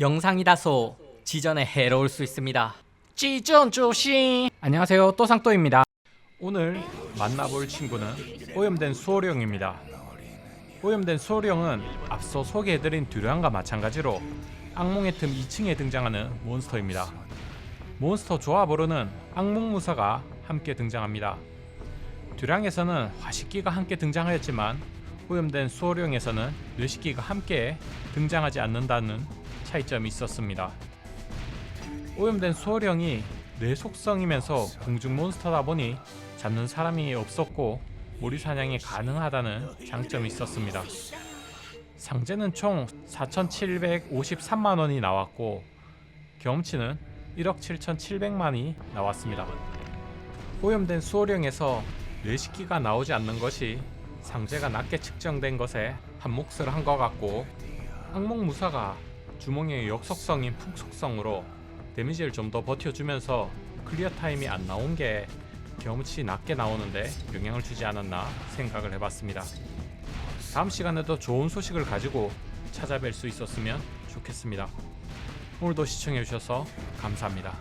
영상이 다소 지전에 해로울 수 있습니다. 지전 조심. 안녕하세요. 또상또입니다. 오늘 만나볼 친구는 오염된 수호령입니다. 오염된 수호령은 앞서 소개해드린 듀랑과 마찬가지로 악몽의 틈 2층에 등장하는 몬스터입니다. 몬스터 조합으로는 악몽무사가 함께 등장합니다. 듀랑에서는 화식기가 함께 등장하였지만 오염된 수호령에서는 뇌식기가 함께 등장하지 않는다는 차이점이 있었습니다. 오염된 수호령이 뇌 속성이면서 공중 몬스터다 보니 잡는 사람이 없었고 무리 사냥이 가능하다는 장점이 있었습니다. 상제는 총 4,753만 원이 나왔고 경험치는 1억 7,700만이 나왔습니다. 오염된 수호령에서 뇌식기가 나오지 않는 것이 상제가 낮게 측정된 것에 한 몫을 한 것 같고 악몽 무사가 주몽의 역속성인 풍속성으로 데미지를 좀 더 버텨주면서 클리어 타임이 안 나온 게 경험치 낮게 나오는데 영향을 주지 않았나 생각을 해봤습니다. 다음 시간에도 좋은 소식을 가지고 찾아뵐 수 있었으면 좋겠습니다. 오늘도 시청해주셔서 감사합니다.